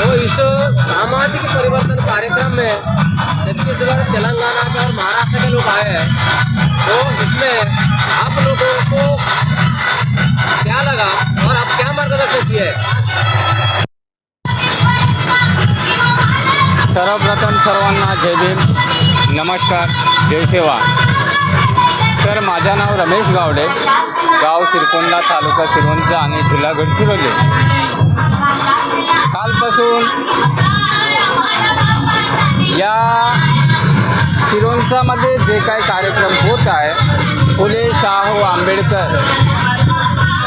हो, तो इस सामाजिक परिवर्तन कार्यक्रम में छत्तीसगढ़ तेलंगाना का और महाराष्ट्र के लोग आए हैं तो इसमें आप लोगों को क्या लगा और आप क्या मार्गदर्शन किए? सर्वप्रथम सर्वांना जय भीम. नमस्कार. जय सेवा. तर माझं नाव रमेश गावडे. गाव सिरकोंडा तालुका सिरोंचा आणि जिल्हा गडचिरोली. कालपासून या सिरोंचामध्ये जे काही कार्यक्रम होत आहे फुले शाहू आंबेडकर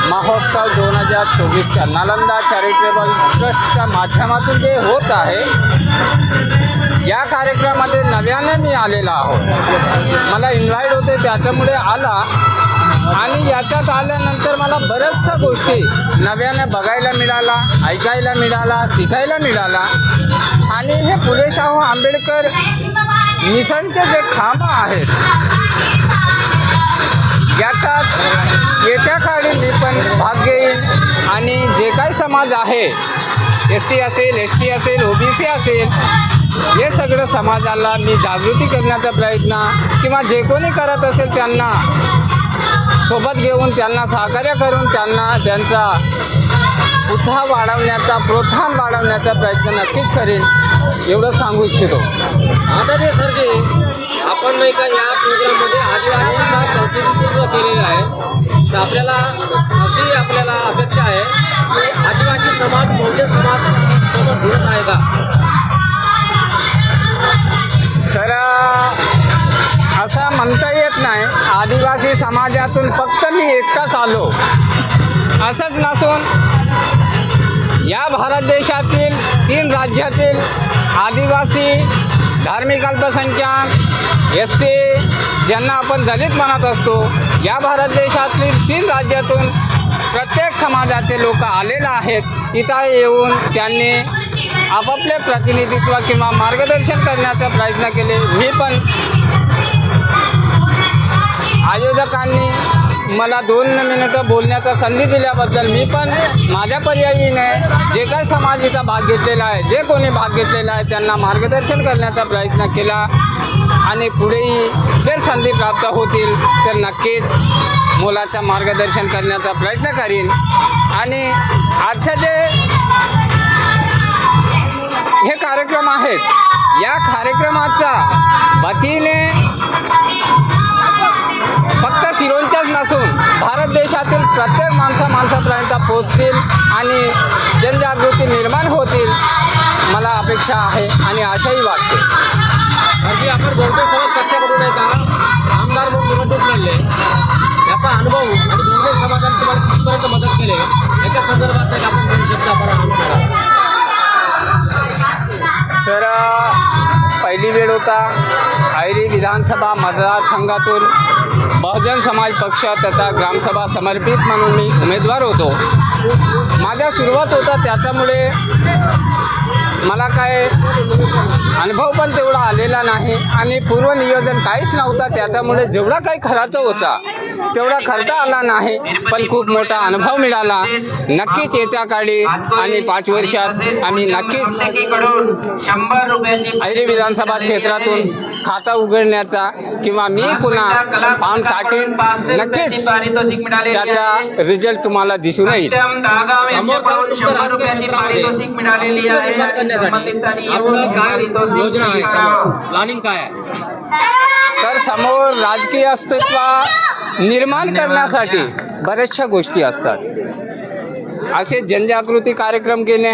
महोत्सव दोन हजार चोवीसच्या नालंदा चॅरिटेबल ट्रस्टच्या माध्यमातून जे होत आहे या कार्यक्रमामध्ये नव्याने मी आलेला आहोत. मला इन्व्हाइट होते त्याच्यामुळे आला. आणि याच्यात आल्यानंतर मला बऱ्याचशा गोष्टी नव्याने बघायला मिळाला ऐकायला मिळाला शिकायला मिळाला. आणि हे फुले शाहू आंबेडकर मिशनचे जे खांब आहेत याच्यात येत्या काळी मी पण भाग घेईन. आणि जे काही समाज आहे एस सी असेल एस टी असेल ओ बी सी असेल हे सगळं समाजाला मी जागृती करण्याचा प्रयत्न किंवा जे कोणी करत असेल त्यांना सोबत घेऊन त्यांना सहकार्य करून त्यांना त्यांचा उत्साह वाढवण्याचा प्रोत्साहन वाढवण्याचा प्रयत्न नक्कीच करेन एवढं सांगू इच्छितो. आदरणीय सरजी आपण नाही का या प्रोग्राममध्ये आदिवासींचा प्रतिनिधित्व केलेलं आहे. तर आपल्याला अशी आपल्याला मी एकटाच आलो. असंच नसून या भारत देशातील तीन राज्यातील आदिवासी धार्मिक अल्पसंख्याक एस सी ज्यांना आपण दलित म्हणत असतो या भारत देशातील तीन राज्यातून प्रत्येक समाजाचे लोक आलेले आहेत. इथं येऊन त्यांनी आपापले प्रतिनिधित्व किंवा मार्गदर्शन करण्याचा प्रयत्न केले. मी पण मला दोन मिनिटं बोलण्याचा संधी दिल्याबद्दल मी पण माझ्या पर्यायीने जे काही समाजाचा भाग घेतलेला आहे जे कोणी भाग घेतलेला आहे त्यांना मार्गदर्शन करण्याचा प्रयत्न केला आणि पुढेही जर संधी प्राप्त होतील तर नक्कीच मुलाचं मार्गदर्शन करण्याचा प्रयत्न करीन. आणि आजच्या जे हे कार्यक्रम आहेत या कार्यक्रमाचा वतीने फक्त सिरोंच्याच नसून भारत देशातील प्रत्येक माणसा माणसापर्यंत पोचतील आणि जनजागृती निर्माण होतील मला अपेक्षा आहे आणि आशाही वाटते. सरजी आपण बहुजन समाज पक्षाकडून आहे का आमदार म्हणून निवडणूक लढले. याचा अनुभव आणि बहुजन समाजाने तुम्हाला कितपर्यंत मदत केली याच्या संदर्भात आपण दोन शब्द आपण सर पहिली वेळ होता ऐरी विधानसभा मतदारसंघातून बहुजन समाज पक्ष तथा ग्रामसभा समर्पित म्हणून मी उमेदवार होतो. माझा सुरुवात होता त्याच्यामुळे मला काय अनुभव पण तेवढा आलेला नाही आणि पूर्वनियोजन काहीच नव्हता. त्याच्यामुळे जेवढा काही खर्च होता तेवढा खर्च आला नाही. पण खूप मोठा अनुभव मिळाला. नक्कीच येत्या काळी आणि पाच वर्षात आम्ही नक्कीच ऐरी विधानसभा क्षेत्रातून खाता उघडण्याचा किंवा मी पुन्हा पाऊल टाकेन नक्कीच त्याचा रिझल्ट तुम्हाला दिसून येईल. करण्यासाठी आपलं काय योजना आहे. प्लॅनिंग काय आहे? सर समोर राजकीय अस्तित्व निर्माण करण्यासाठी बऱ्याचशा गोष्टी असतात. असे जनजागृती कार्यक्रम केले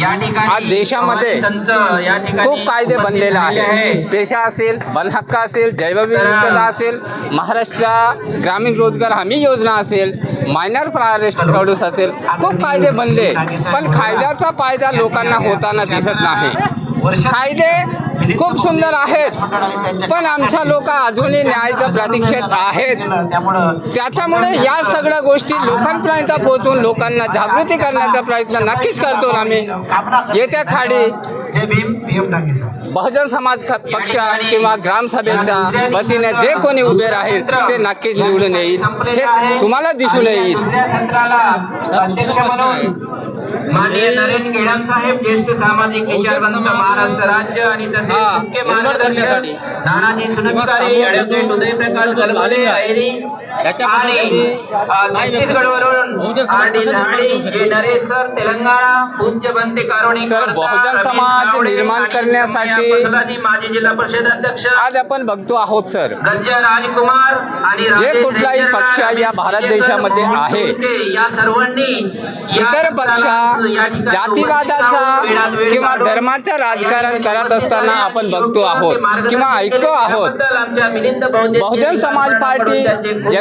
या ठिकाणी आज देशामध्ये संच या ठिकाणी खूप कायदे बनलेले आहेत. पेशा असेल वनहक्क असेल जैवविविधता असेल महाराष्ट्र ग्रामीण रोजगार हमी योजना असेल मायनर फॉरेस्ट प्रोड्यूस असेल खूप कायदे बनले पण कायद्याचा फायदा लोकांना होताना दिसत नाही. कायदे खूप सुंदर आहेत पण आमच्या लोक अजूनही न्यायाच्या प्रतीक्षेत आहेत. त्याच्यामुळे या सगळ्या गोष्टी लोकांपर्यंत पोहोचून लोकांना जागृती करण्याचा प्रयत्न नक्कीच करतो आम्ही. येत्या खाडी जय Bhim P M Dange sir Bahujan Samaj Paksha किंवा ग्रामसभेच्या वतीने जे कोणी उभे राहील ते नक्कीच निवडून येईल. हे तुम्हाला दिसून येईल. माननीय नरेंद्र गेडाम साहेब ज्येष्ठ सामाजिक विचारवंत महाराष्ट्र राज्य आणि तसेच मुख्य मार्गदर्शक नानाजी ॲडव्होकेट जो- उदयप्रकाश जो जे सर तेलंगणा पूज्य बनते कारोणी सर, बहुजन समाज निर्माण करण्यासाठी माजी जिल्हा परिषद अध्यक्ष आज आपण बघतो आहोत सर. गज्जा राजकुमार आणि राजेश कुठलाही पक्ष या भारत देशामध्ये आहे, या सर्वांनी या इतर पक्ष जातीवादाचा किंवा धर्माचं राजकारण करत असताना आपण बघतो आहोत. किंवा ऐकतो आहोत. बहुजन समाज पार्टी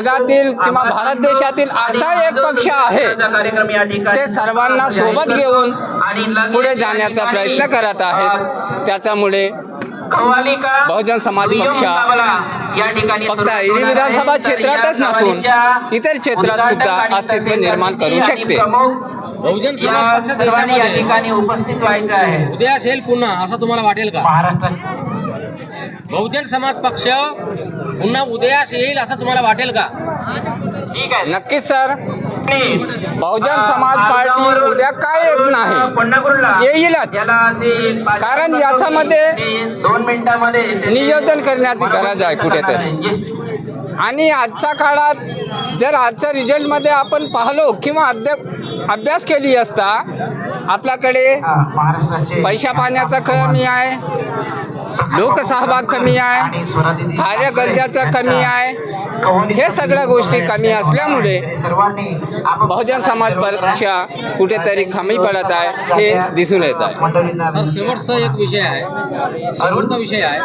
जगातील किंवा भारत देशातील असा एक पक्ष आहे कार्यक्रम या ठिकाणी ते सर्वांना सोबत घेऊन पुढे जाण्याचा प्रयत्न करत आहेत त्याच्यामुळे बहुजन समाज पक्ष मुकाबला या ठिकाणी फक्त ऐरी. विधानसभा क्षेत्रातच नसून इतर क्षेत्रात सुद्धा अस्तित्व निर्माण करू शकते. बहुजन समाज पक्ष सर्वांनी या देशामध्ये ठिकाणी उपस्थित व्हायचं आहे उदयास येईल पुन्हा असं तुम्हाला वाटेल का महाराष्ट्रात बहुजन समाज पक्ष पुन्हा उदयास येईल असं तुम्हाला वाटेल का? ठीक आहे. नक्कीच सर. बहुजन समाज पार्टी उद्या काय येत नाही? येईलच. कारण याच्यामध्ये दोन मिनिटांमध्ये नियोजन करण्याची गरज आहे कुठेतरी. आणि आजच्या काळात जर आजच्या रिझल्टमध्ये आपण पाहलो किंवा अध्य अभ्यास केली असता आपल्याकडे महाराष्ट्राचे पैशा पाण्याचा कमी आहे. लोकसहभाग कमी आहे कार्यकर्त्याचा कमी आहे. हे सगळ्या गोष्टी कमी असल्यामुळे बहुजन समाज पक्ष कुठेतरी कमी पडत आहे हे दिसून येत आहे. सर शेवटचा एक विषय आहे. शेवटचा विषय आहे.